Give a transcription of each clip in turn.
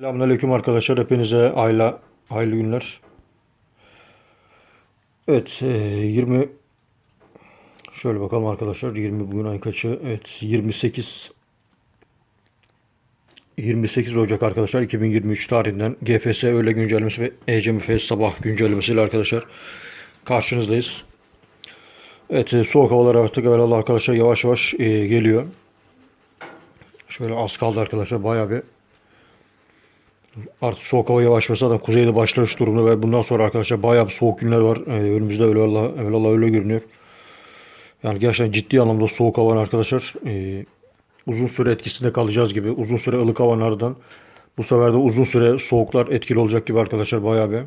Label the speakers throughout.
Speaker 1: Selamünaleyküm arkadaşlar. Hepinize hayırlı, hayırlı günler. Evet, e, 20 şöyle bakalım arkadaşlar. 20 bugün ay kaçı? Evet, 28 28 Ocak arkadaşlar 2023 tarihinden GFS öğle güncellemesi ve ECMF sabah güncellemesiyle arkadaşlar karşınızdayız. Evet, e, soğuk havalar artık evvelallah arkadaşlar yavaş yavaş e, geliyor. Şöyle az kaldı arkadaşlar. Bayağı bir Artık soğuk hava yavaşlasa da kuzeyde başlamış durumda ve bundan sonra arkadaşlar bayağı bir soğuk günler var. Ee, önümüzde öyle Allah, evvelallah öyle görünüyor. Yani gerçekten ciddi anlamda soğuk hava var arkadaşlar. Ee, uzun süre etkisinde kalacağız gibi. Uzun süre ılık havalardan bu sefer de uzun süre soğuklar etkili olacak gibi arkadaşlar bayağı bir.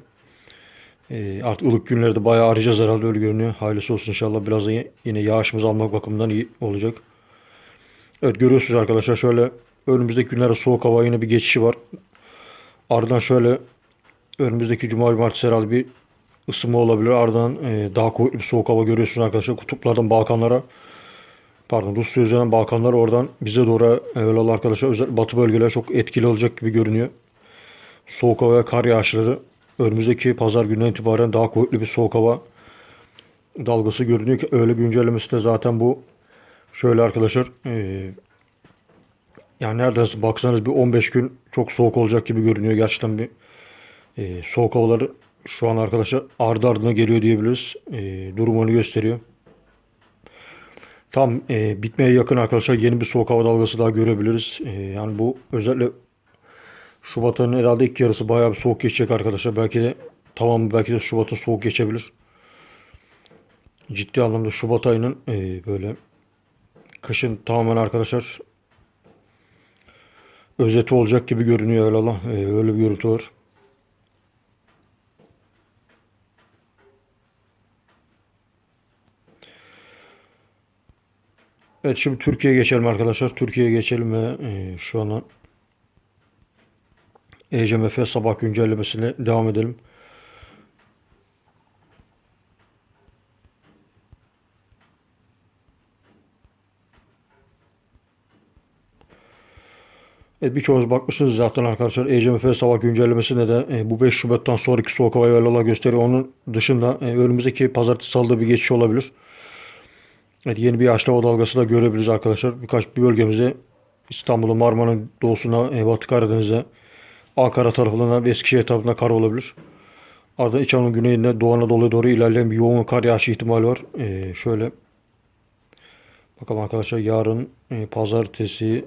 Speaker 1: Ee, artık ılık günlerde bayağı arayacağız herhalde öyle görünüyor. Hayırlısı olsun inşallah. Biraz da yine yağışımızı almak bakımından iyi olacak. Evet görüyorsunuz arkadaşlar şöyle önümüzdeki günlere soğuk hava yine bir geçişi var. Ardından şöyle önümüzdeki cuma cumartesi herhalde bir ısınma olabilir. Ardından e, daha kuvvetli bir soğuk hava görüyorsunuz arkadaşlar. Kutuplardan Balkanlara pardon Rusya üzerinden Balkanlar oradan bize doğru evvelallah arkadaşlar özel batı bölgeler çok etkili olacak gibi görünüyor. Soğuk hava ve kar yağışları önümüzdeki pazar gününden itibaren daha kuvvetli bir soğuk hava dalgası görünüyor ki öğle güncellemesi de zaten bu şöyle arkadaşlar e, yani neredeyse baksanız bir 15 gün çok soğuk olacak gibi görünüyor. Gerçekten bir e, soğuk havaları şu an arkadaşlar ardı ardına geliyor diyebiliriz. E, durum onu gösteriyor. Tam e, bitmeye yakın arkadaşlar yeni bir soğuk hava dalgası daha görebiliriz. E, yani bu özellikle Şubat ayının herhalde ilk yarısı bayağı bir soğuk geçecek arkadaşlar. Belki de tamamı belki de Şubat'ın soğuk geçebilir. Ciddi anlamda Şubat ayının e, böyle kışın tamamen arkadaşlar özeti olacak gibi görünüyor Allah. Ee, öyle bir görüntü var. Evet şimdi Türkiye'ye geçelim arkadaşlar. Türkiye'ye geçelim ve e, şu an ECMF sabah güncellemesine devam edelim. Evet, birçoğunuz bakmışsınız zaten arkadaşlar ECMF sabah güncellemesinde de e, bu 5 Şubat'tan sonraki soğuk hava evvelallah gösteriyor. Onun dışında e, önümüzdeki pazartesi salıda bir geçiş olabilir. Evet, yeni bir hava dalgası da görebiliriz arkadaşlar. Birkaç bir bölgemizde İstanbul'un Marmara'nın doğusuna, e, Batı Karadeniz'e, Ankara tarafından ve Eskişehir tarafından kar olabilir. Ardından İç Anadolu güneyinde Doğu Anadolu'ya doğru ilerleyen bir yoğun kar yağışı ihtimali var. E, şöyle bakalım arkadaşlar yarın e, pazartesi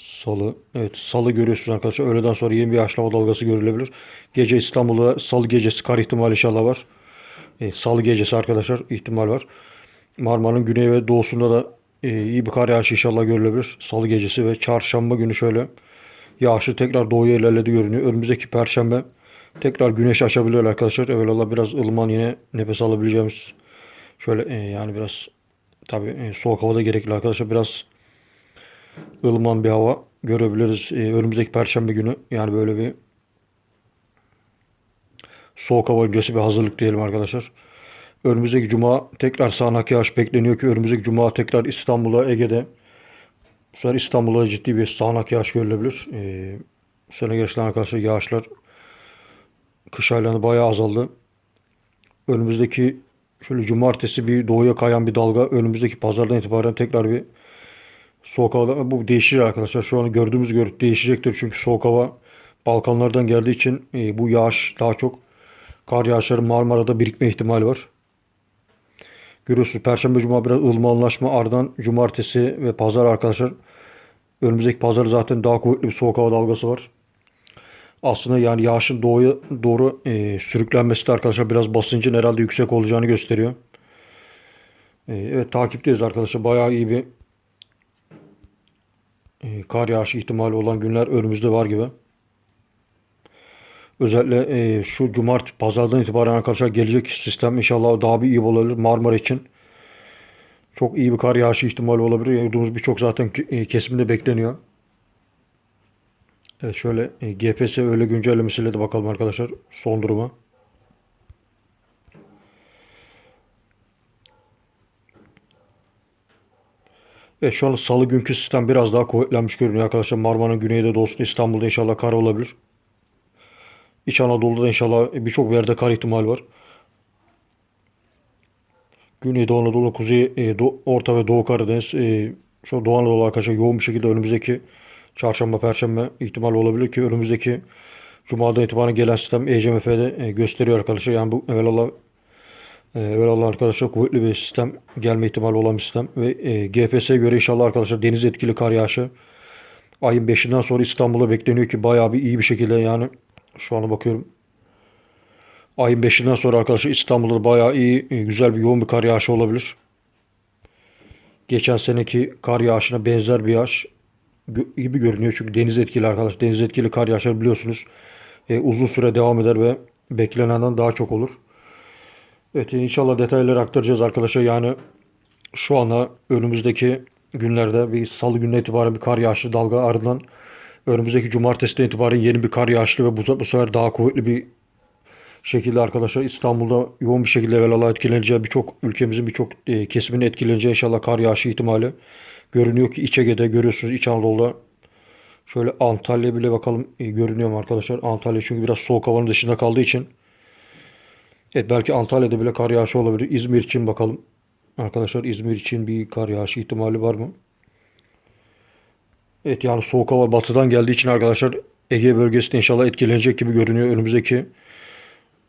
Speaker 1: Salı. Evet salı görüyorsunuz arkadaşlar. Öğleden sonra yeni bir hava dalgası görülebilir. Gece İstanbul'da salı gecesi kar ihtimali inşallah var. Evet, salı gecesi arkadaşlar ihtimal var. Marmara'nın güney ve doğusunda da e, iyi bir kar yağışı inşallah görülebilir. Salı gecesi ve çarşamba günü şöyle yağışı tekrar doğuya ilerledi görünüyor. Önümüzdeki perşembe tekrar güneş açabiliyor arkadaşlar. Evvelallah biraz ılıman yine nefes alabileceğimiz şöyle e, yani biraz tabi e, soğuk havada gerekli arkadaşlar. Biraz ılıman bir hava görebiliriz. Ee, önümüzdeki perşembe günü yani böyle bir soğuk hava öncesi bir hazırlık diyelim arkadaşlar. Önümüzdeki cuma tekrar sağanak yağış bekleniyor ki önümüzdeki cuma tekrar İstanbul'a Ege'de bu sefer İstanbul'a ciddi bir sağanak yağış görülebilir. Ee, bu sene geçen arkadaşlar yağışlar kış aylarında bayağı azaldı. Önümüzdeki şöyle cumartesi bir doğuya kayan bir dalga önümüzdeki pazardan itibaren tekrar bir Soğuk hava bu değişir arkadaşlar. Şu an gördüğümüz görüntü değişecektir. Çünkü soğuk hava Balkanlardan geldiği için e, bu yağış daha çok kar yağışları Marmara'da birikme ihtimali var. Görüyorsunuz Perşembe Cuma biraz ılımanlaşma ardından Cumartesi ve Pazar arkadaşlar. Önümüzdeki Pazar zaten daha kuvvetli bir soğuk hava dalgası var. Aslında yani yağışın doğuya doğru e, sürüklenmesi de arkadaşlar biraz basıncın herhalde yüksek olacağını gösteriyor. E, evet takipteyiz arkadaşlar. Bayağı iyi bir e, kar yağışı ihtimali olan günler önümüzde var gibi. Özellikle e, şu cumartesi pazardan itibaren arkadaşlar gelecek sistem inşallah daha bir iyi olabilir Marmara için. Çok iyi bir kar yağışı ihtimali olabilir. Yurdumuz birçok zaten e, kesiminde bekleniyor. Evet şöyle e, GPS öyle güncellemesiyle de bakalım arkadaşlar son duruma. Evet şu anda salı günkü sistem biraz daha kuvvetlenmiş görünüyor arkadaşlar. Marmara'nın güneyde doğusunda İstanbul'da inşallah kar olabilir. İç Anadolu'da da inşallah birçok yerde kar ihtimali var. Güneydoğu Anadolu, Kuzey, e, Do- Orta ve Doğu Karadeniz, e, şu Doğu Anadolu arkadaşlar yoğun bir şekilde önümüzdeki çarşamba, perşembe ihtimal olabilir ki önümüzdeki Cuma'dan itibaren gelen sistem ECMF'de e, gösteriyor arkadaşlar. Yani bu evvelallah evvelallah arkadaşlar kuvvetli bir sistem gelme ihtimali olan bir sistem ve e, GFS'ye göre inşallah arkadaşlar deniz etkili kar yağışı ayın 5'inden sonra İstanbul'a bekleniyor ki bayağı bir iyi bir şekilde yani şu ana bakıyorum Ayın 5'inden sonra arkadaşlar İstanbul'da bayağı iyi, e, güzel bir yoğun bir kar yağışı olabilir. Geçen seneki kar yağışına benzer bir yağış gibi görünüyor. Çünkü deniz etkili arkadaş. Deniz etkili kar yağışları biliyorsunuz e, uzun süre devam eder ve beklenenden daha çok olur. Evet inşallah detayları aktaracağız arkadaşlar. Yani şu anda önümüzdeki günlerde bir salı gününe itibaren bir kar yağışı dalga ardından önümüzdeki cumartesiden itibaren yeni bir kar yağışlı ve bu, bu sefer daha kuvvetli bir şekilde arkadaşlar İstanbul'da yoğun bir şekilde evvelallah etkileneceği birçok ülkemizin birçok e, kesiminin etkileneceği inşallah kar yağışı ihtimali görünüyor ki İç Ege'de görüyorsunuz İç Anadolu'da şöyle Antalya bile bakalım e, görünüyor mu arkadaşlar Antalya çünkü biraz soğuk havanın dışında kaldığı için evet belki Antalya'da bile kar yağışı olabilir İzmir için bakalım arkadaşlar İzmir için bir kar yağışı ihtimali var mı? Evet yani soğuk hava batıdan geldiği için arkadaşlar Ege bölgesinde inşallah etkilenecek gibi görünüyor önümüzdeki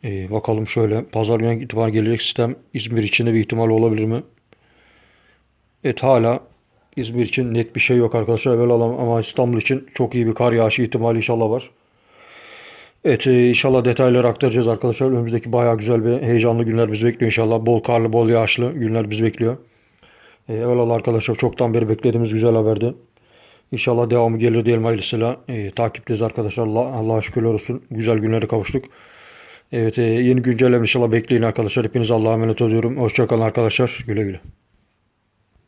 Speaker 1: ee, bakalım şöyle. Pazar günü itibaren gelecek sistem İzmir için de bir ihtimal olabilir mi? Evet hala İzmir için net bir şey yok arkadaşlar. Evvelallah ama İstanbul için çok iyi bir kar yağışı ihtimali inşallah var. Evet e, inşallah detayları aktaracağız arkadaşlar. Önümüzdeki bayağı güzel ve heyecanlı günler bizi bekliyor inşallah. Bol karlı, bol yağışlı günler bizi bekliyor. E, evvelallah arkadaşlar çoktan beri beklediğimiz güzel haberdi. İnşallah devamı gelir diyelim hayırlısıyla. E, takipteyiz arkadaşlar. Allah, Allah'a şükürler olsun. Güzel günlere kavuştuk. Evet e, yeni güncelleme inşallah bekleyin arkadaşlar. Hepinize Allah'a emanet ediyorum. Hoşçakalın arkadaşlar. Güle güle.